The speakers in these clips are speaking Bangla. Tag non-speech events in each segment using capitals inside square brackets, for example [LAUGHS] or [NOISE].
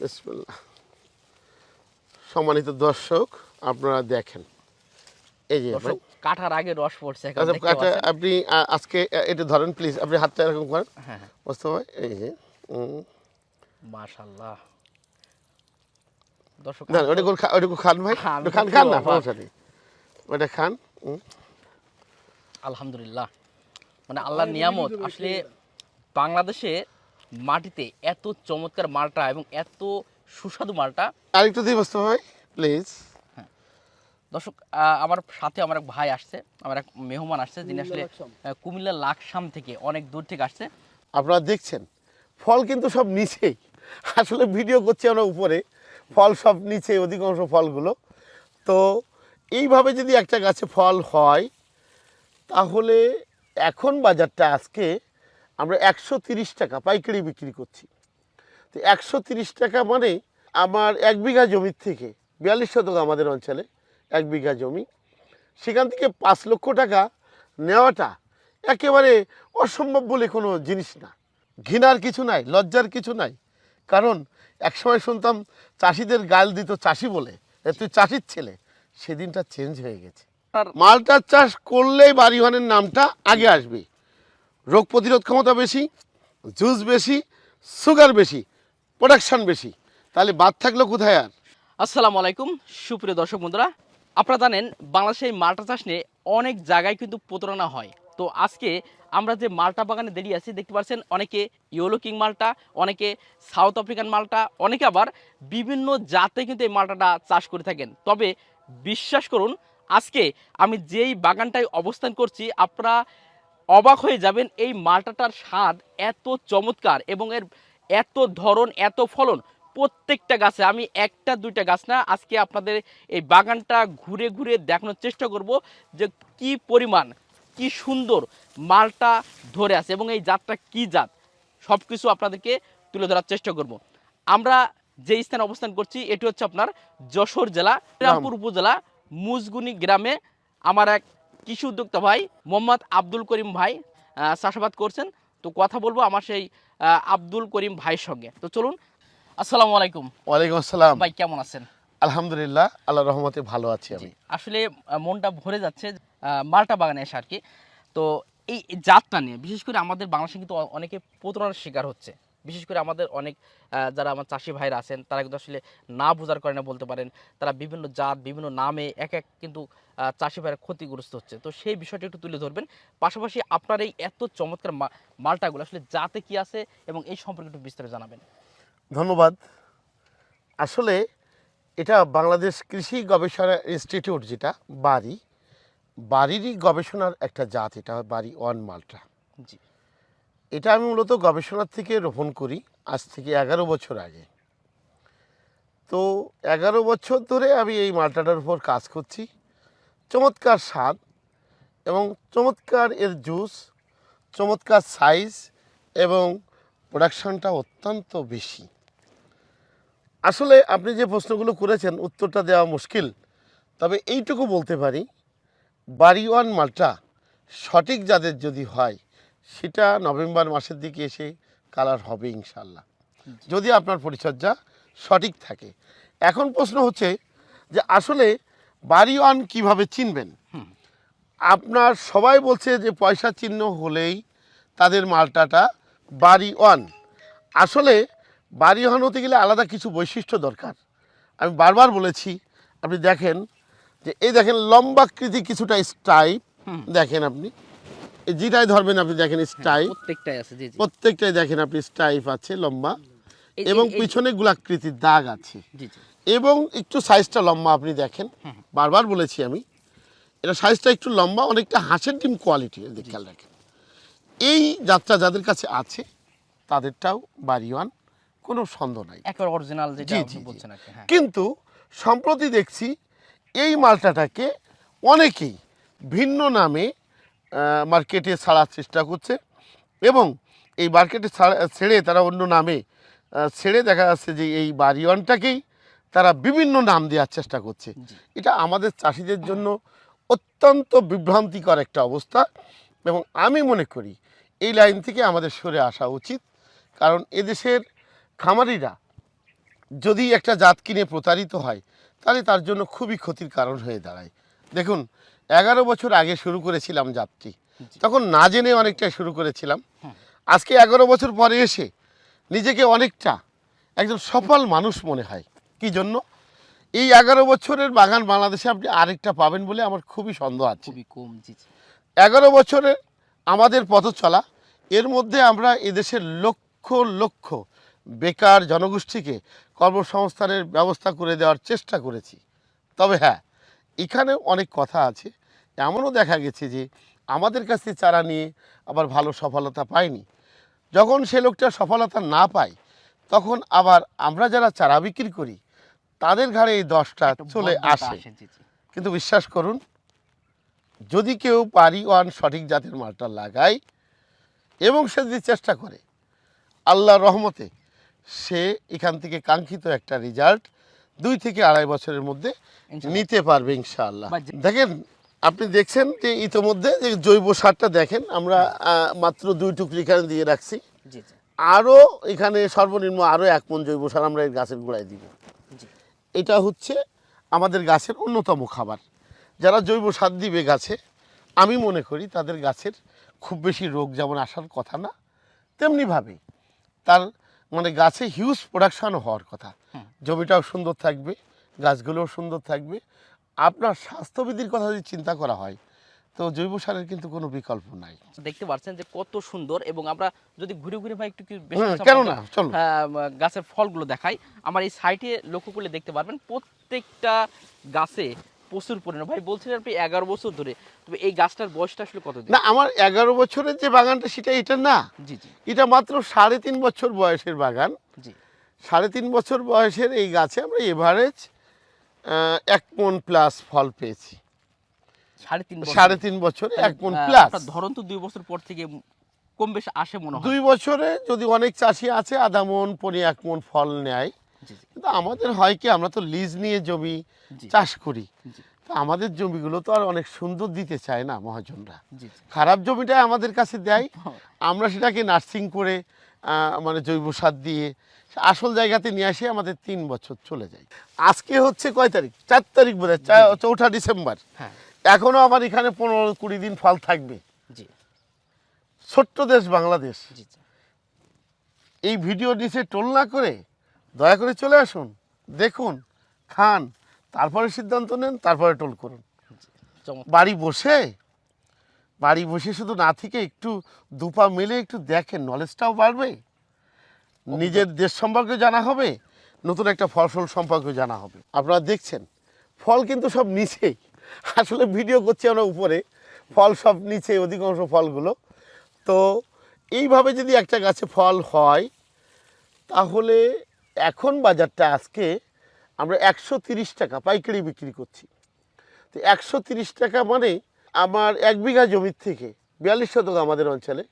বিসমিল্লাহ। সম্মানিত দর্শক আপনারা দেখেন। এই যে কাটার আগে রস পড়ছে আচ্ছা আচ্ছা, আপনি আজকে এটা ধরেন প্লিজ আপনি হাতটা এরকম করেন। হ্যাঁ হ্যাঁ। বুঝতে হয় এই যে দর্শক না খান ভাই। হ্যাঁ, আমি ওটা খান খান না সমস্যা নেই। ওটা খান আলহামদুলিল্লাহ। মানে আল্লাহর নিয়ামত আসলে বাংলাদেশে মাটিতে এত চমৎকার মালটা এবং এত সুস্বাদু মালটা। আরেকটু দিয়ে বসতে হয় প্লিজ দর্শক আমার সাথে আমার এক ভাই আসছে আমার এক মেহমান আসছে যিনি আসলে কুমিল্লা লাকসাম থেকে অনেক দূর থেকে আসছে। আপনারা দেখছেন ফল কিন্তু সব নিচেই। আসলে ভিডিও করছি আমরা উপরে ফল সব নিচে অধিকাংশ ফলগুলো। তো এইভাবে যদি একটা গাছে ফল হয় তাহলে এখন বাজারটা আজকে আমরা একশো তিরিশ টাকা পাইকারি বিক্রি করছি। তো একশো তিরিশ টাকা মানে আমার এক বিঘা জমির থেকে বিয়াল্লিশ শতক আমাদের অঞ্চলে এক বিঘা জমি। সেখান থেকে পাঁচ লক্ষ টাকা নেওয়াটা একেবারে অসম্ভব বলে কোনো জিনিস না। ঘৃণার কিছু নাই লজ্জার কিছু নাই। কারণ একসময় শুনতাম চাষিদের গাল দিত চাষি বলে তুই চাষির ছেলে? সেদিনটা চেঞ্জ হয়ে গেছে। আর মালটার চাষ করলেই বাড়িওয়ানের নামটা আগে আসবে। রোগ প্রতিরোধ ক্ষমতা বেশি জুস বেশি সুগার বেশি প্রোডাকশন বেশি। তাহলে বাদ থাকল কোথায় আর? আসসালামু আলাইকুম, সুপ্রিয় দর্শক বন্ধুরা, আপনারা জানেন বাংলাদেশে এই মালটা চাষ নিয়ে অনেক জায়গায় কিন্তু প্রতারণা হয়। তো আজকে আমরা যে মালটা বাগানে দাঁড়িয়ে আছি, দেখতে পাচ্ছেন অনেকে ইয়েলো কিং মালটা, অনেকে সাউথ আফ্রিকান মালটা, অনেকে আবার বিভিন্ন জাতে কিন্তু এই মালটাটা চাষ করে থাকেন। তবে বিশ্বাস করুন, আজকে আমি যেই বাগানটায় অবস্থান করছি, আপনারা অবাক হয়ে যাবেন এই মালটাটার স্বাদ এত চমৎকার এবং এর এত ধরন, এত ফলন প্রত্যেকটা গাছে। আমি একটা, দুইটা গাছ না, আজকে আপনাদের এই বাগানটা ঘুরে ঘুরে দেখানোর চেষ্টা করব যে কি পরিমাণ, কি সুন্দর মালটা ধরে আছে এবং এই জাতটা কি জাত সব কিছু আপনাদেরকে তুলে ধরার চেষ্টা করব। আমরা যে স্থানে অবস্থান করছি, এটি হচ্ছে আপনার যশোর জেলা রামপুর উপজেলা, মুজগুনি গ্রামে আমার এক কৃষি উদ্যোক্তা ভাই মোহাম্মদ আব্দুল করিম ভাই চাষাবাদ করছেন। তো কথা বলব আমার সেই আব্দুল করিম ভাইয়ের সঙ্গে। তো চলুন আসসালামু আলাইকুম। ওয়ালাইকুম আসসালাম। ভাই কেমন আছেন? আলহামদুলিল্লাহ আল্লাহ রহমতে ভালো আছি আমি। আসলে মনটা ভরে যাচ্ছে মালটা বাগানে এসে আর কি। তো এই এই জাতটা নিয়ে বিশেষ করে আমাদের বাংলাদেশে কিন্তু অনেকে প্রতারণার শিকার হচ্ছে। বিশেষ করে আমাদের অনেক যারা আমার চাষি ভাইরা আছেন তারা কিন্তু আসলে না বোঝার কারণে বলতে পারেন তারা বিভিন্ন জাত বিভিন্ন নামে এক এক কিন্তু চাষি ভাইরা ক্ষতিগ্রস্ত হচ্ছে। তো সেই বিষয়টা একটু তুলে ধরবেন। পাশাপাশি আপনার এই এত চমৎকার মালটাগুলো আসলে জাতে কি আছে এবং এই সম্পর্কে একটু বিস্তারিত জানাবেন। ধন্যবাদ। আসলে এটা বাংলাদেশ কৃষি গবেষণা ইনস্টিটিউট যেটা বাড়ি বাড়িরই গবেষণার একটা জাত এটা বাড়ি ওয়ান মালটা। জি। এটা আমি মূলত গবেষণার থেকে রোপণ করি, আজ থেকে এগারো বছর আগে। তো এগারো বছর ধরে আমি এই মালটাটার উপর কাজ করছি। চমৎকার স্বাদ এবং চমৎকার এর জুস, চমৎকার সাইজ এবং প্রোডাকশানটা অত্যন্ত বেশি। আসলে আপনি যে প্রশ্নগুলো করেছেন, উত্তরটা দেওয়া মুশকিল, তবে এইটুকু বলতে পারি বাড়িওয়ান মালটা সঠিক যাদের যদি হয় সেটা নভেম্বর মাসের দিকে এসে কালার হবে ইনশাল্লাহ যদি আপনার পরিচর্যা সঠিক থাকে। এখন প্রশ্ন হচ্ছে যে আসলে বাড়িওয়ান কীভাবে চিনবেন? আপনার সবাই বলছে যে পয়সা চিহ্ন হলেই তাদের মালটাটা বাড়ি ওয়ান আসলে বাড়ি ওয়ান হতে গেলে আলাদা কিছু বৈশিষ্ট্য দরকার। আমি বারবার বলেছি আপনি দেখেন যে এই দেখেন লম্বাকৃতি কিছুটা স্টাইপ দেখেন আপনি। যেটাই ধরবেন আপনি দেখেন স্টাইপ প্রত্যেকটাই আছে জি জি। প্রত্যেকটাই দেখেন আপনি স্টাইপ আছে লম্বা। এবং পিছনে গোলাকৃতির দাগ আছে। জি জি। এবং একটু সাইজটা লম্বা আপনি দেখেন। বারবার বলেছি আমি এটা সাইজটা একটু লম্বা অনেকটা হাঁসের ডিম কোয়ালিটি খেয়াল রাখেন এই যাত্রা যাদের কাছে আছে তাদেরটাও বাড়িওয়ান কোনো সন্দেহ নাই। একবার অরিজিনাল যেটা। বলছেন হ্যাঁ। কিন্তু সম্প্রতি দেখছি এই মালটাটাকে অনেকেই ভিন্ন নামে মার্কেটে ছাড়ার চেষ্টা করছে। এবং এই মার্কেটে ছাড়া- তারা অন্য নামে ছেড়ে দেখা যাচ্ছে যে এই বাড়িওয়ানটাকেই তারা বিভিন্ন নাম দেওয়ার চেষ্টা করছে। এটা আমাদের চাষিদের জন্য অত্যন্ত বিভ্রান্তিকর একটা অবস্থা। এবং আমি মনে করি এই লাইন থেকে আমাদের সরে আসা উচিত। কারণ এদেশের খামারিরা যদি একটা জাত কিনে প্রতারিত হয় তাহলে তার জন্য খুবই ক্ষতির কারণ হয়ে দাঁড়ায়। দেখুন এগারো বছর আগে শুরু করেছিলাম যাত্রী। তখন না জেনে অনেকটা শুরু করেছিলাম। আজকে এগারো বছর পরে এসে নিজেকে অনেকটা একজন সফল মানুষ মনে হয়। কি জন্য? এই এগারো বছরের বাগান বাংলাদেশে আপনি আরেকটা পাবেন বলে আমার খুবই সন্দেহ আছে। খুবই কম এগারো বছরের আমাদের পথ চলা এর মধ্যে আমরা এদেশের লক্ষ লক্ষ বেকার জনগোষ্ঠীকে কর্মসংস্থানের ব্যবস্থা করে দেওয়ার চেষ্টা করেছি। তবে হ্যাঁ এখানে অনেক কথা আছে। এমনও দেখা গেছে যে আমাদের কাছে চারা নিয়ে আবার ভালো সফলতা পায়নি। যখন সে লোকটা সফলতা না পায় তখন আবার আমরা যারা চারা বিক্রি করি তাদের ঘাড়ে এই দশটা চলে আসে কিন্তু বিশ্বাস করুন যদি কেউ পারি ওয়ান সঠিক জাতের মালটা লাগায় এবং সে যদি চেষ্টা করে আল্লাহ রহমতে সে এখান থেকে কাঙ্ক্ষিত একটা রেজাল্ট দুই থেকে আড়াই বছরের মধ্যে নিতে পারবে ইনশাআল্লাহ। দেখেন আপনি দেখছেন যে ইতোমধ্যে যে জৈব সারটা দেখেন আমরা মাত্র দুই টুকরি এখানে দিয়ে রাখছি। আরও এখানে সর্বনিম্ন আরও এক মন জৈব সার আমরা এই গাছের গোড়ায় দিব। এটা হচ্ছে আমাদের গাছের অন্যতম খাবার। যারা জৈব সার দিবে গাছে আমি মনে করি তাদের গাছের খুব বেশি রোগ যেমন আসার কথা না তেমনিভাবে তার মানে গাছে হিউজ প্রোডাকশনও হওয়ার কথা। জমিটাও সুন্দর থাকবে গাছগুলোও সুন্দর থাকবে। আপনার স্বাস্থ্যবিধির কথা যদি চিন্তা করা হয় তো জৈব সারের কিন্তু কোনো বিকল্প নাই। দেখতে পাচ্ছেন যে কত সুন্দর এবং আমরা যদি ঘুরে ঘুরে ভাই একটু কেন না? চলো গাছের ফলগুলো দেখাই। আমার এই সাইটে লক্ষ্য করলে দেখতে পারবেন প্রত্যেকটা গাছে প্রচুর পরিমাণ। ভাই বলছিলেন আপনি এগারো বছর ধরে তবে এই গাছটার বয়সটা আসলে কত না আমার এগারো বছরের যে বাগানটা সেটা এটা না। জি জি। এটা মাত্র সাড়ে তিন বছর বয়সের বাগান। জি। সাড়ে তিন বছর বয়সের এই গাছে আমরা এভারেজ এক মন প্লাস ফল পেয়েছি। সাড়ে তিন বছর। এক মন প্লাস ধরন তো দুই বছর পর থেকে কম বেশ আসে মনে হয়। দুই বছরে যদি অনেক চাষি আছে আধা মন পনি এক মন ফল নেয়। কিন্তু আমাদের হয় কি আমরা তো লিজ নিয়ে জমি চাষ করি। তো আমাদের জমিগুলো তো আর অনেক সুন্দর দিতে চায় না মহাজনরা। খারাপ জমিটাই আমাদের কাছে দেয়। [LAUGHS] আমরা সেটাকে নার্সিং করে মানে জৈব সার দিয়ে আসল জায়গাতে নিয়ে আসে আমাদের তিন বছর চলে যায়। আজকে হচ্ছে কয় তারিখ? চার তারিখ বোধ হয় চৌঠা ডিসেম্বর। হ্যাঁ। এখনও আমার এখানে পনেরো কুড়ি দিন ফল থাকবে। জি। ছোট্ট দেশ বাংলাদেশ। এই ভিডিও নিচে টোল না করে দয়া করে চলে আসুন দেখুন খান তারপরে সিদ্ধান্ত নেন তারপরে টোল করুন। বাড়ি বসে বাড়ি বসে শুধু না থেকে একটু দুপা মেলে একটু দেখেন নলেজটাও বাড়বে। নিজের দেশ সম্পর্কে জানা হবে, নতুন একটা ফসল সম্পর্কে জানা হবে। আপনারা দেখছেন, ফল কিন্তু সব নিচেই। আসলে ভিডিও করছি আমরা উপরে, ফল সব নিচে, অধিকাংশ ফলগুলো। তো এইভাবে যদি একটা গাছে ফল হয়, তাহলে এখন বাজারটা আজকে আমরা একশো তিরিশ টাকা পাইকারি বিক্রি করছি। তো একশো তিরিশ টাকা মানে আমার এক বিঘা জমির থেকে বিয়াল্লিশ শতক আমাদের অঞ্চলে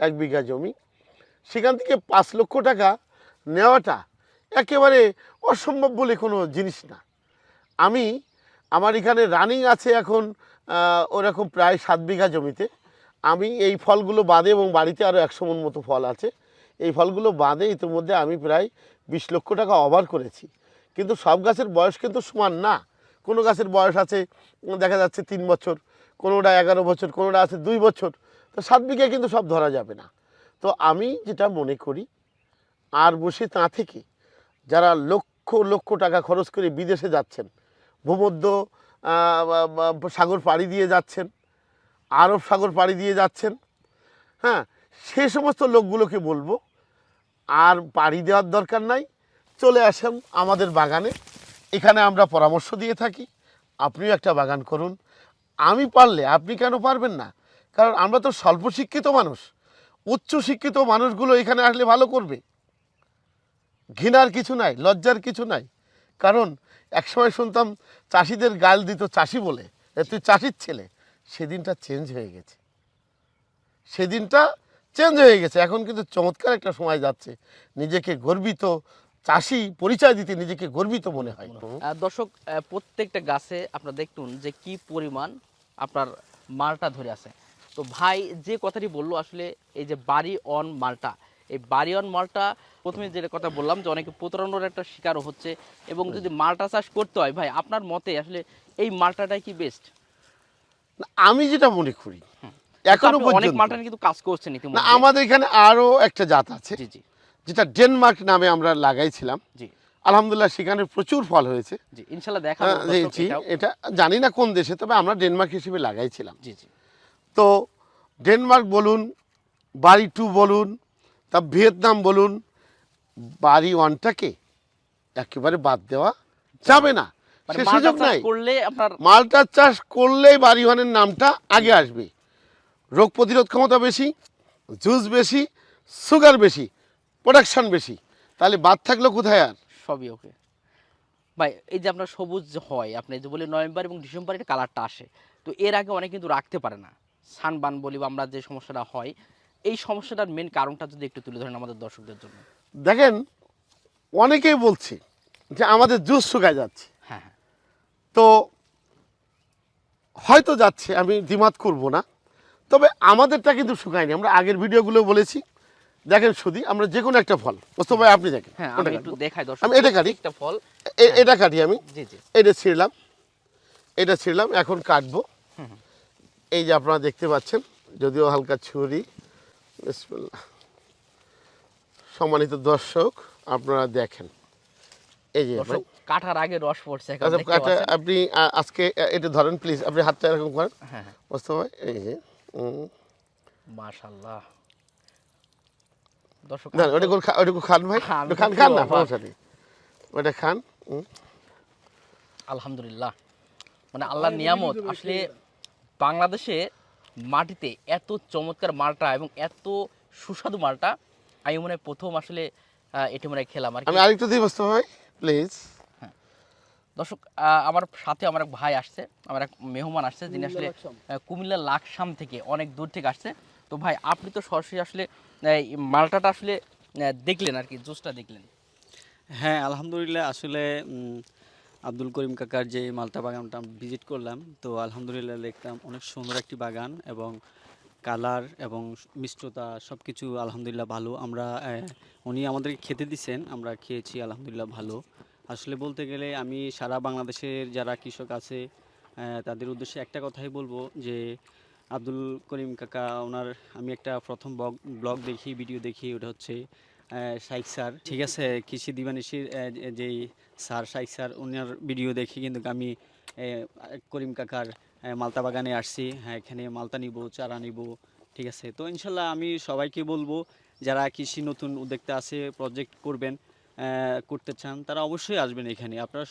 এক বিঘা জমি। সেখান থেকে পাঁচ লক্ষ টাকা নেওয়াটা একেবারে অসম্ভব বলে কোনো জিনিস না। আমি, আমার এখানে রানিং আছে এখন ওরকম প্রায় সাত বিঘা জমিতে। আমি এই ফলগুলো বাদে এবং বাড়িতে আরও একশো মন মতো ফল আছে। এই ফলগুলো বাদে ইতিমধ্যে আমি প্রায় বিশ লক্ষ টাকা অভার করেছি। কিন্তু সব গাছের বয়স কিন্তু সমান না। কোনো গাছের বয়স আছে, দেখা যাচ্ছে তিন বছর, কোনোটা এগারো বছর, কোনোটা আছে দুই বছর। তো সাত বিঘা কিন্তু সব ধরা যাবে না। তো আমি যেটা মনে করি, আর বসে তা থেকে যারা লক্ষ লক্ষ টাকা খরচ করে বিদেশে যাচ্ছেন, ভূমধ্য সাগর পাড়ি দিয়ে যাচ্ছেন, আরব সাগর পাড়ি দিয়ে যাচ্ছেন হ্যাঁ সে সমস্ত লোকগুলোকে বলব, আর পাড়ি দেওয়ার দরকার নাই, চলে আসেন আমাদের বাগানে। এখানে আমরা পরামর্শ দিয়ে থাকি, আপনিও একটা বাগান করুন। আমি পারলে, আপনি কেন পারবেন না? কারণ আমরা তো স্বল্প শিক্ষিত মানুষ। উচ্চ শিক্ষিত মানুষগুলো এখানে আসলে ভালো করবে। ঘৃণার কিছু নাই, লজ্জার কিছু নাই। কারণ একসময় শুনতাম চাষিদের গাল দিত চাষি বলে তুই চাষির ছেলে? সেদিনটা চেঞ্জ হয়ে গেছে। সেদিনটা চেঞ্জ হয়ে গেছে। এখন কিন্তু চমৎকার একটা সময় যাচ্ছে। নিজেকে গর্বিত, চাষি পরিচয় দিতে নিজেকে গর্বিত মনে হয়। দর্শক প্রত্যেকটা গাছে আপনারা দেখুন যে কি পরিমাণ আপনার মালটা ধরে আছে। তো ভাই যে কথাটি বলল আসলে এই যে বাড়ি অন মালটা এই বাড়িওয়ান মালটা প্রথমে যেটা কথা বললাম যে অনেকে প্রতারণার একটা শিকারও হচ্ছে এবং যদি মালটা চাষ করতে হয় ভাই আপনার মতে আসলে এই মালটাটাই কি বেস্ট আমি যেটা মনে করি এখনও অনেক মালটা কিন্তু কাজ করছেন না আমাদের এখানে আরও একটা জাত আছে জি জি। যেটা ডেনমার্ক নামে আমরা লাগাইছিলাম। জি। আলহামদুলিল্লাহ সেখানে প্রচুর ফল হয়েছে। জি ইনশাল্লাহ জি, এটাও। এটা জানি না কোন দেশে তবে আমরা ডেনমার্ক হিসেবে লাগাইছিলাম। জি জি। তো ডেনমার্ক বলুন বাড়ি টু বলুন তা ভিয়েতনাম বলুন বাড়ি ওয়ানটাকে একেবারে বাদ দেওয়া যাবে না। মানে সে সুযোগ নাই। করলে আপনার মালটার চাষ করলেই বাড়ি ওয়ানের নামটা আগে আসবে। রোগ প্রতিরোধ ক্ষমতা বেশি জুস বেশি সুগার বেশি প্রোডাকশন বেশি। তাহলে বাদ থাকল কোথায় আর? সবই ওকে। ভাই এই যে আপনার সবুজ হয় আপনি যে বলে নভেম্বর এবং ডিসেম্বর এটা কালারটা আসে তো এর আগে অনেক কিন্তু রাখতে পারে না। সানবান বলি বা আমরা যে সমস্যাটা হয় এই সমস্যাটার মেন কারণটা যদি একটু তুলে ধরেন আমাদের দর্শকদের জন্য। দেখেন অনেকেই বলছে যে আমাদের জুস শুকায় যাচ্ছে। হ্যাঁ হ্যাঁ। তো হয়তো যাচ্ছে আমি দ্বিমত করব না। তবে আমাদেরটা কিন্তু শুকায়নি। আমরা আগের ভিডিওগুলো বলেছি। দেখেন শুধু আমরা যে কোনো একটা ফল। মোস্তফা ভাই আপনি দেখেন। হ্যাঁ আমি এটা কাটি। একটা ফল। এটা কাটি আমি। এটা ছিঁড়লাম। এটা ছিঁড়লাম এখন কাটবো। এই যে আপনারা দেখতে পাচ্ছেন যদিও হালকা ছুরি বিসমিল্লাহ। সম্মানিত দর্শক আপনারা দেখেন। এই যে কাটার আগে রস পড়ছে আচ্ছা, কাটা আপনি আজকে এটা ধরেন প্লিজ আপনি হাতটা এরকম করেন। হ্যাঁ হ্যাঁ। মোস্তফা ভাই এই যে উম, মাশাআল্লাহ। দর্শক না খান ভাই। খান খান না সমস্যা নেই। ওটা খান আলহামদুলিল্লাহ। মানে আল্লাহর নিয়ামত আসলে বাংলাদেশে মাটিতে এত চমৎকার মালটা এবং এত সুস্বাদু মালটা আমি মনে হয় প্রথম আসলে এটি মনে হয় খেলাম আর কি। আমি আরেকটু দিই মোস্তফা ভাই প্লিজ দর্শক আমার সাথে আমার এক ভাই আসছে আমার এক মেহমান আসছে যিনি আসলে কুমিল্লা লাকসাম থেকে অনেক দূর থেকে আসছে। তো ভাই আপনি তো সরাসরি আসলে এই মালটাটা আসলে দেখলেন আর কি জুসটা দেখলেন। হ্যাঁ আলহামদুলিল্লাহ আসলে আব্দুল করিম কাকার যে মালটা বাগানটা ভিজিট করলাম, তো আলহামদুলিল্লাহ দেখলাম অনেক সুন্দর একটি বাগান এবং কালার এবং মিষ্টতা সব কিছু আলহামদুলিল্লাহ ভালো। আমরা উনি আমাদেরকে খেতে দিছেন, আমরা খেয়েছি আলহামদুলিল্লাহ ভালো। আসলে বলতে গেলে আমি সারা বাংলাদেশের যারা কৃষক আছে তাদের উদ্দেশ্যে একটা কথাই বলব যে আব্দুল করিম কাকা, ওনার আমি একটা প্রথম ব্লগ দেখি ভিডিও দেখি, ওটা হচ্ছে শাইক স্যার। ঠিক আছে কৃষি দিবানিশির যেই স্যার শাইক স্যার ওনার ভিডিও দেখি কিন্তু আমি করিম কাকার মালতা বাগানে আসছি। হ্যাঁ এখানে মালতা নিব চারা নিব ঠিক আছে। তো ইনশাল্লাহ আমি সবাইকে বলব যারা কৃষি নতুন উদ্যোক্তা আছে প্রজেক্ট করবেন করতে চান তারা অবশ্যই আসবেন এখানে। আপনারা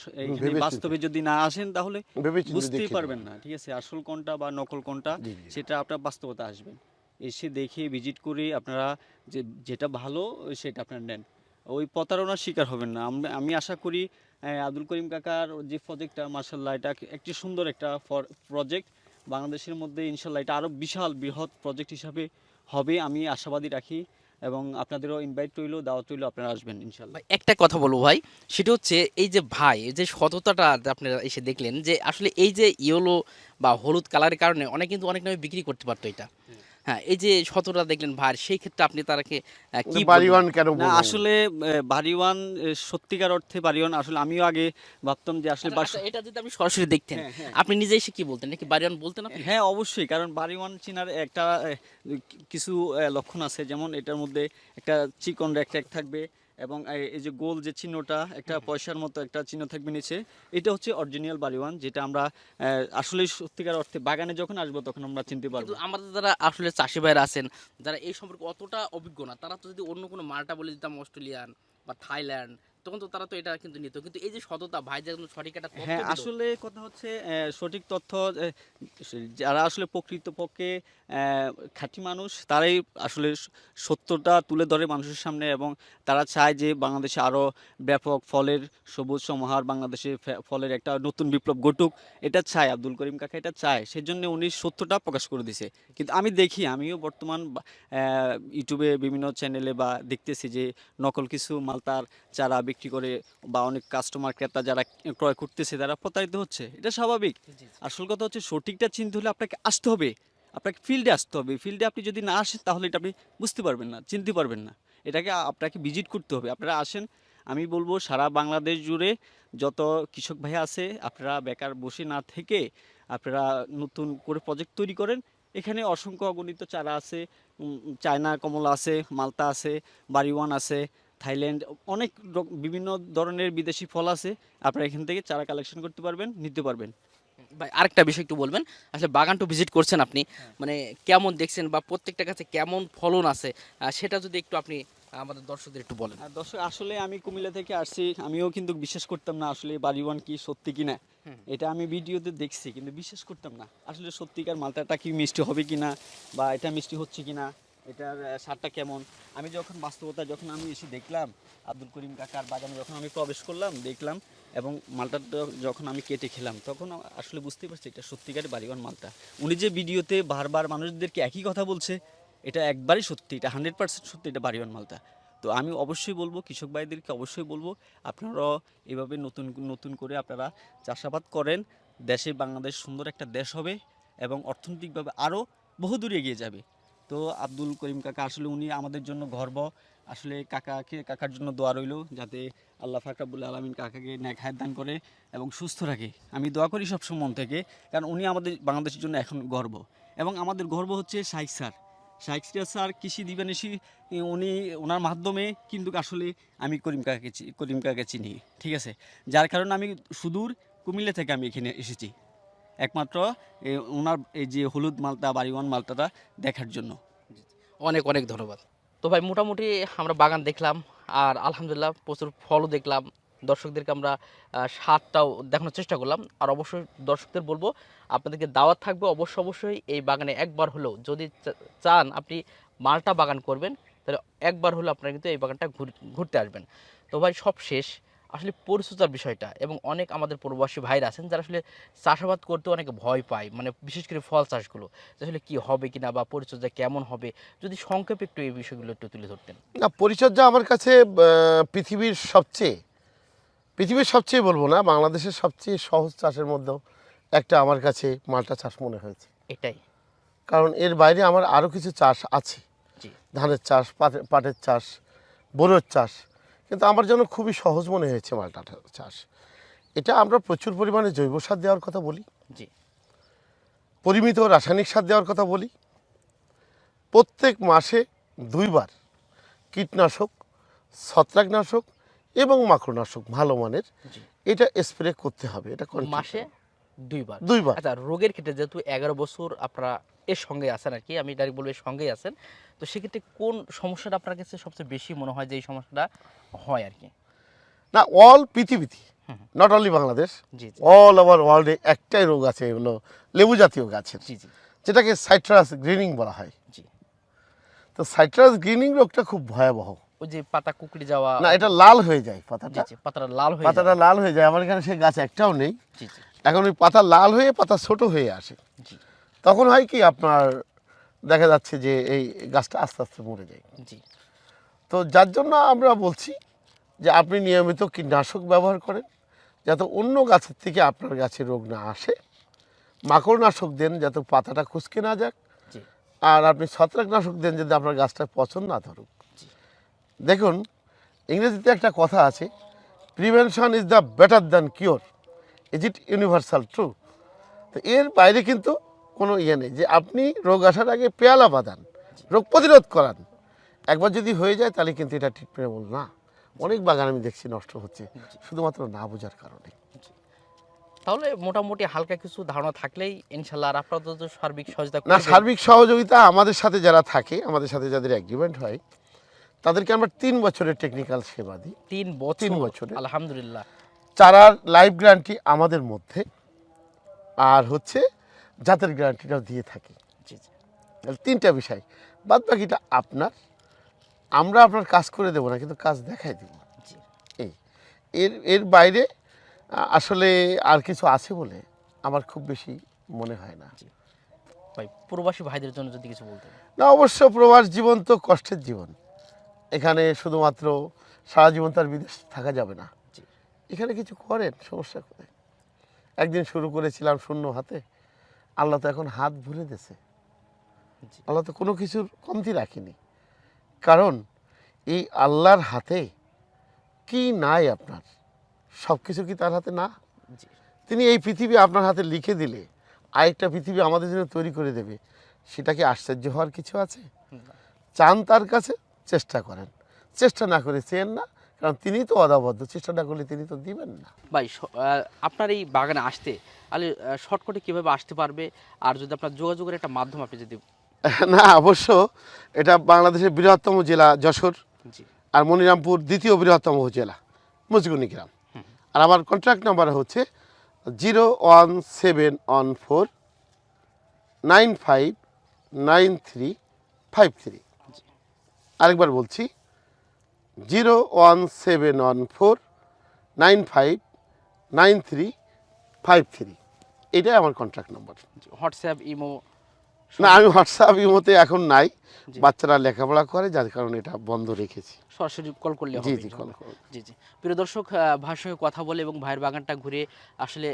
বাস্তবে যদি না আসেন তাহলে বুঝতেই পারবেন না ঠিক আছে। আসল কোনটা বা নকল কোনটা। সেটা আপনার বাস্তবতা আসবেন। এসে দেখে ভিজিট করে আপনারা যে যেটা ভালো সেটা আপনারা নেন। ওই প্রতারণার শিকার হবেন না। আমি আশা করি আব্দুল করিম কাকার যে প্রজেক্টটা মার্শাল্লাহ এটা একটি সুন্দর একটা প্রজেক্ট বাংলাদেশের মধ্যে ইনশাল্লাহ এটা আরও বিশাল বৃহৎ প্রজেক্ট হিসাবে হবে আমি আশাবাদী রাখি। এবং আপনাদেরও ইনভাইট রইল দাওয়াত রইল আপনারা আসবেন ইনশাল্লাহ একটা কথা বলব ভাই সেটা হচ্ছে এই যে ভাই এই যে সততাটা আপনারা এসে দেখলেন যে আসলে এই যে ইয়েলো বা হলুদ কালারের কারণে অনেক কিন্তু অনেক নামে বিক্রি করতে পারতো এটা। হ্যাঁ এই যে শতটা দেখলেন ভার সেই ক্ষেত্রে আপনি তারাকে কি বাড়িওয়ান ওয়ান কেন না আসলে বাড়িওয়ান সত্যিকার অর্থে বাড়িওয়ান আসলে আমিও আগে ভাবতাম যে আসলে আচ্ছা, আচ্ছা, এটা যদি আপনি সরাসরি দেখতেন হ্যাঁ, হ্যাঁ। আপনি নিজে এসে কি বলতেন? নাকি বাড়িওয়ান বলতেন আপনি? হ্যাঁ অবশ্যই কারণ বাড়িওয়ান চিনার একটা কিছু লক্ষণ আছে যেমন এটার মধ্যে একটা চিকন র্যাক থাকবে এবং এই- যে গোল যে চিহ্নটা একটা পয়সার মতো একটা চিহ্ন থাকবে নিচে এটা হচ্ছে অরিজিনাল বালিওয়ান যেটা আমরা আসলে সত্যিকার অর্থে বাগানে যখন আসব তখন আমরা চিনতে পারব। আমাদের যারা আসলে চাষি ভাইরা আছেন যারা এই সম্পর্কে অতটা অভিজ্ঞ না তারা তো যদি অন্য কোনো মালটা বলে দিতাম অস্ট্রেলিয়ান বা থাইল্যান্ড তখন তো তারা তো এটা কিন্তু নিত। কিন্তু এই যে সততা ভাই যে সঠিক একটা হ্যাঁ আসলে কথা হচ্ছে সঠিক তথ্য যারা আসলে প্রকৃতপক্ষে খাঁটি মানুষ তারাই আসলে সত্যটা তুলে ধরে মানুষের সামনে এবং তারা চায় যে বাংলাদেশে আরও ব্যাপক ফলের সবুজ সমাহার বাংলাদেশে ফলের একটা নতুন বিপ্লব ঘটুক এটা চায় আব্দুল করিম কাকা এটা চায়। সেজন্য উনি সত্যটা প্রকাশ করে দিছে। কিন্তু আমি দেখি আমিও বর্তমান ইউটিউবে বিভিন্ন চ্যানেলে বা দেখতেছি যে নকল কিছু মালতার চারা বিক্রি করে বা অনেক কাস্টমার ক্রেতা যারা ক্রয় করতেছে তারা প্রতারিত হচ্ছে। এটা স্বাভাবিক। আসল কথা হচ্ছে সঠিকটা চিনতে হলে আপনাকে আসতে হবে। আপনাকে ফিল্ডে আসতে হবে। ফিল্ডে আপনি যদি না আসেন তাহলে এটা আপনি বুঝতে পারবেন না চিনতে পারবেন না। এটাকে আপনাকে ভিজিট করতে হবে। আপনারা আসেন আমি বলব সারা বাংলাদেশ জুড়ে যত কৃষক ভাই আছে আপনারা বেকার বসে না থেকে আপনারা নতুন করে প্রজেক্ট তৈরি করেন। এখানে অসংখ্য অগণিত চারা আছে চায়না কমলা আছে মালতা আছে বাড়িওয়ান আছে থাইল্যান্ড অনেক বিভিন্ন ধরনের বিদেশি ফল আছে। আপনারা এখান থেকে চারা কালেকশন করতে পারবেন নিতে পারবেন। ভাই আরেকটা বিষয় একটু বলবেন। আসলে বাগানটা ভিজিট করছেন আপনি। মানে কেমন দেখছেন বা প্রত্যেকটা কাছে কেমন ফলন আছে? সেটা যদি একটু আপনি আমাদের দর্শকদের একটু বলেন। আর দর্শক আসলে আমি কুমিল্লা থেকে আসছি। আমিও কিন্তু বিশ্বাস করতাম না আসলে বাড়িওয়ান কি সত্যি কি না। এটা আমি ভিডিওতে দেখছি কিন্তু বিশ্বাস করতাম না। আসলে সত্যিকার মালটাটা কি মিষ্টি হবে কি না বা এটা মিষ্টি হচ্ছে কি না এটার স্বাদটা কেমন? আমি যখন বাস্তবতা যখন আমি এসে দেখলাম আব্দুল করিম কাকার বাগানে যখন আমি প্রবেশ করলাম, দেখলাম এবং মালটা যখন আমি কেটে খেলাম, তখন আসলে বুঝতে পারছি এটা সত্যিকারের বাড়িওয়ান মালটা। উনি যে ভিডিওতে বারবার মানুষদেরকে একই কথা বলছে, এটা একবারই সত্যি, এটা হান্ড্রেড পার্সেন্ট সত্যি এটা বাড়িওয়ান মালটা। তো আমি অবশ্যই বলব, কৃষক ভাইদেরকে অবশ্যই বলব আপনারা এভাবে নতুন নতুন করে আপনারা চাষাবাদ করেন, দেশে বাংলাদেশ সুন্দর একটা দেশ হবে এবং অর্থনৈতিকভাবে আরও বহুদূর এগিয়ে যাবে। তো আব্দুল করিম কাকা আসলে উনি আমাদের জন্য গর্ব। আসলে কাকাকে, কাকার জন্য দোয়া রইল যাতে আল্লাহ ফাকরাবুল আলমিন কাকাকে ন্যাক হায়াত দান করে এবং সুস্থ রাখে। আমি দোয়া করি সবসময় মন থেকে, কারণ উনি আমাদের বাংলাদেশের জন্য এখন গর্ব। এবং আমাদের গর্ব হচ্ছে শাইক স্যার। শাইক স্যার কৃষি দিবানিশি উনি, ওনার মাধ্যমে কিন্তু আসলে আমি করিম কাকাকে করিম কাকাকে চিনি। ঠিক আছে? যার কারণে আমি সুদূর কুমিল্লা থেকে আমি এখানে এসেছি। একমাত্র ওনার এই যে হলুদ মালটা, বাড়িওয়ান মালটাটা দেখার জন্য। অনেক অনেক ধন্যবাদ। তো ভাই, মোটামুটি আমরা বাগান দেখলাম আর আলহামদুলিল্লাহ প্রচুর ফলও দেখলাম। দর্শকদেরকে আমরা স্বাদটাও দেখানোর চেষ্টা করলাম। আর অবশ্যই দর্শকদের বলব, আপনাদেরকে দাওয়াত থাকবে অবশ্যই অবশ্যই এই বাগানে একবার হলেও। যদি চান আপনি মালটা বাগান করবেন, তাহলে একবার হলেও আপনারা কিন্তু এই বাগানটা ঘুর- ঘুরতে আসবেন। তো ভাই, সব শেষ। আসলে পরিচর্যার বিষয়টা এবং অনেক আমাদের প্রবাসী ভাইরা আছেন যারা আসলে চাষাবাদ করতে অনেক ভয় পায় মানে বিশেষ করে ফল চাষগুলো। আসলে কি হবে কিনা বা পরিচর্যা কেমন হবে? যদি সংক্ষেপে একটু এই বিষয়গুলো একটু তুলে ধরতেন। না পরিচর্যা আমার কাছে পৃথিবীর সবচেয়ে পৃথিবীর সবচেয়ে বলব না বাংলাদেশের সবচেয়ে সহজ চাষের মধ্যেও একটা আমার কাছে মালটা চাষ মনে হয়েছে। এটাই। কারণ এর বাইরে আমার আরও কিছু চাষ আছে। ধানের চাষ পাটে- পাটের চাষ বোরোর চাষ কিন্তু আমার জন্য খুবই সহজ মনে হয়েছে মালটা চাষ। এটা আমরা প্রচুর পরিমাণে জৈব সার দেওয়ার কথা বলি। জি। পরিমিত রাসায়নিক সার দেওয়ার কথা বলি। প্রত্যেক মাসে দুইবার কীটনাশক ছত্রাকনাশক এবং মাকড়নাশক ভালো মানের এটা স্প্রে করতে হবে এটা। মাসে দুইবার? দুইবার। আচ্ছা রোগের ক্ষেত্রে যেহেতু এগারো বছর আপনারা এর সঙ্গে আছেন আর কি আমি ডাইরেক্ট বলব এর সঙ্গেই আছেন। তো সেক্ষেত্রে কোন সমস্যাটা আপনার কাছে সবচেয়ে বেশি মনে হয় যে এই সমস্যাটা হয় আর কি? না অল পৃথিবীতে not only Bangladesh all over ওয়ার্ল্ডে একটাই রোগ আছে এগুলো লেবু জাতীয় গাছের জি জি। যেটাকে সাইট্রাস গ্রিনিং বলা হয়। জি। তো সাইট্রাস গ্রিনিং রোগটা খুব ভয়াবহ। ওই যে পাতা কুকড়ে যাওয়া না এটা লাল হয়ে যায় পাতাটা। জি পাতাটা লাল হয়ে পাতাটা লাল হয়ে যায় আমার এখানে সেই গাছ একটাও নেই। জি জি। এখন ওই পাতা লাল হয়ে পাতা ছোট হয়ে আসে। জি। তখন হয় কি আপনার দেখা যাচ্ছে যে এই গাছটা আস্তে আস্তে মরে যায়। জি। তো যার জন্য আমরা বলছি যে আপনি নিয়মিত কীটনাশক ব্যবহার করেন যাতে অন্য গাছের থেকে আপনার গাছে রোগ না আসে। মাকড়নাশক দেন যাতে পাতাটা খুসকে না যাক। আর আপনি ছত্রাকনাশক দেন যাতে আপনার গাছটা পছন্দ না ধরুক। দেখুন ইংরেজিতে একটা কথা আছে prevention is the better than cure is it universal true তো এর বাইরে কিন্তু কোনো ইয়ে নেই যে আপনি রোগ আসার আগে পেয়ালা বাঁধান রোগ প্রতিরোধ করান। একবার যদি হয়ে যায় তাহলে কিন্তু এটা ট্রিটমেন্টেবল না। অনেক বাগান আমি দেখছি নষ্ট হচ্ছে শুধুমাত্র না বোঝার কারণে। তাহলে মোটামুটি হালকা কিছু ধারণা থাকলেই ইনশাল্লাহ আর আপনারা তো সার্বিক সহযোগিতা না সার্বিক সহযোগিতা আমাদের সাথে যারা থাকে আমাদের সাথে যাদের অ্যাগ্রিমেন্ট হয় তাদেরকে আমরা তিন বছরের টেকনিক্যাল সেবা দিই। তিন বছর তিন বছরে। আলহামদুলিল্লাহ। চারার লাইফ গ্যারান্টি আমাদের মধ্যে আর হচ্ছে জাতের গ্যারান্টিটাও দিয়ে থাকি। জি জি। তিনটা বিষয়। বাদ বাকিটা আপনার। আমরা আপনার কাজ করে দেবো না কিন্তু কাজ দেখাই দেবো। জি। এই এর এর বাইরে আসলে আর কিছু আছে বলে আমার খুব বেশি মনে হয় না। ভাই প্রবাসী ভাইদের জন্য যদি কিছু বলতে না অবশ্য প্রবাস জীবন তো কষ্টের জীবন। এখানে শুধুমাত্র সারা জীবন তার বিদেশ থাকা যাবে না। এখানে কিছু করেন সমস্যা করে একদিন শুরু করেছিলাম শূন্য হাতে। আল্লাহ তো এখন হাত ভরে দিয়েছে। আল্লাহ তো কোনো কিছুর কমতি রাখিনি। কারণ এই আল্লাহর হাতে কি নাই আপনার? সব কিছু কি তার হাতে না? তিনি এই পৃথিবী আপনার হাতে লিখে দিলে আরেকটা পৃথিবী আমাদের জন্য তৈরি করে দেবে সেটা কি আশ্চর্য হওয়ার কিছু আছে? চান তার কাছে চেষ্টা করেন। চেষ্টা না করে চেন না। কারণ তিনি তো অদাবদ্ধ চেষ্টা না করলে তিনি তো দিবেন না। ভাই আপনার এই বাগানে আসতে তাহলে শর্টকটে কীভাবে আসতে পারবে? আর যদি আপনার যোগাযোগের একটা মাধ্যম আপনি যদি [LAUGHS] না অবশ্য এটা বাংলাদেশের বৃহত্তম জেলা যশোর আর মনিরামপুর দ্বিতীয় বৃহত্তম জেলা মুজগুনি গ্রাম। আর আমার কন্ট্রাক্ট নাম্বার হচ্ছে zero one seven one four nine five nine three five three আরেকবার বলছি zero one seven one four nine five nine three five three. এটাই আমার কন্ট্যাক্ট নম্বর হোয়াটসঅ্যাপ ইমো না আমি হোয়াটসঅ্যাপ ইমোতে এখন নাই। বাচ্চারা লেখাপড়া করে যার কারণে এটা বন্ধ রেখেছি। সরাসরি কল করলে জি জি কল। জি জি। প্রিয় দর্শক ভাইয়ের সঙ্গে কথা বলে এবং ভাইয়ের বাগানটা ঘুরে আসলে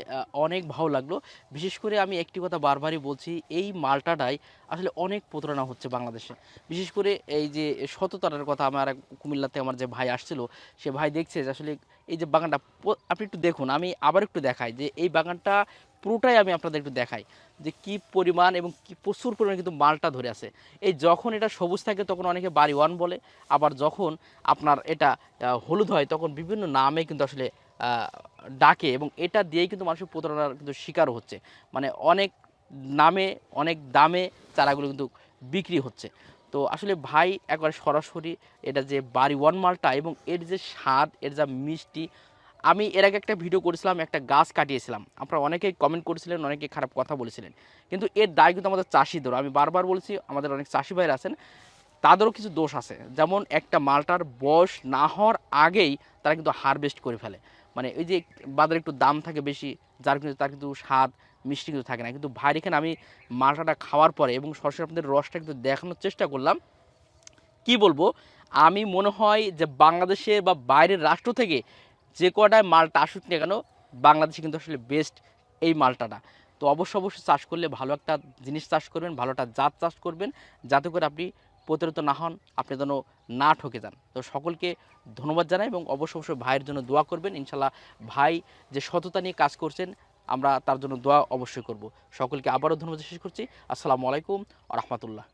অনেক ভালো লাগল। বিশেষ করে আমি একটি কথা বারবারই বলছি এই মালটাটাই আসলে অনেক প্রতারণা হচ্ছে বাংলাদেশে। বিশেষ করে এই যে সততার কথা আমার কুমিল্লাতে আমার যে ভাই আসছিল সে ভাই দেখছে যে আসলে এই যে বাগানটা আপনি একটু দেখুন আমি আবার একটু দেখাই যে এই বাগানটা পুরোটাই আমি আপনাদের একটু দেখাই। যে কি পরিমাণ এবং কি প্রচুর পরিমাণে কিন্তু মালটা ধরে আছে। এই যখন এটা সবুজ থাকে তখন অনেকে বাড়ি ওয়ান বলে, আবার যখন আপনার এটা হলুদ হয় তখন বিভিন্ন নামে কিন্তু আসলে ডাকে এবং এটা দিয়েই কিন্তু মানুষের প্রতারণার কিন্তু শিকারও হচ্ছে। মানে অনেক নামে, অনেক দামে চারাগুলো কিন্তু বিক্রি হচ্ছে। তো আসলে ভাই একবার সরাসরি এটা যে বাড়ি ওয়ান মালটা এবং এর যে স্বাদ, এর যা মিষ্টি আমি এর আগে একটা ভিডিও করেছিলাম, একটা গাছ কাটিয়েছিলাম। আপনারা অনেকেই কমেন্ট করেছিলেন অনেকে খারাপ কথা বলেছিলেন। কিন্তু এর দায় কিন্তু আমাদের চাষিদেরও। আমি বারবার বলছি, আমাদের অনেক চাষি ভাইরা আছেন, তাদেরও কিছু দোষ আছে। যেমন একটা মালটার বয়স না হওয়ার আগেই তারা কিন্তু হারভেস্ট করে ফেলে। মানে ওই যে বাজারে একটু দাম থাকে বেশি, যার কিন্তু তার কিন্তু স্বাদ, মিষ্টি কিন্তু থাকে না। কিন্তু ভাই এখানে আমি মালটাটা খাওয়ার পরে এবং সরাসরি আপনাদের রসটা কিন্তু দেখানোর চেষ্টা করলাম। কি বলব? আমি মনে হয় যে বাংলাদেশে বা বাইরের রাষ্ট্র থেকে যে কটায় মালটা আসুক না কেন, বাংলাদেশে কিন্তু আসলে বেস্ট এই মালটাটা তো অবশ্য অবশ্যই চাষ করলে ভালো একটা জিনিস চাষ করবেন, ভালো একটা জাত চাষ করবেন, যাতে করে আপনি প্রতারিত না হন, আপনি যেন না ঠকে যান। তো সকলকে ধন্যবাদ জানাই এবং অবশ্য অবশ্যই ভাইয়ের জন্য দোয়া করবেন। ইনশাল্লাহ ভাই যে সততা নিয়ে কাজ করছেন, আমরা তার জন্য দোয়া অবশ্যই করব। সকলকে আবারও ধন্যবাদ শেষ করছি। আসসালামু আলাইকুম রহমতুল্লাহ।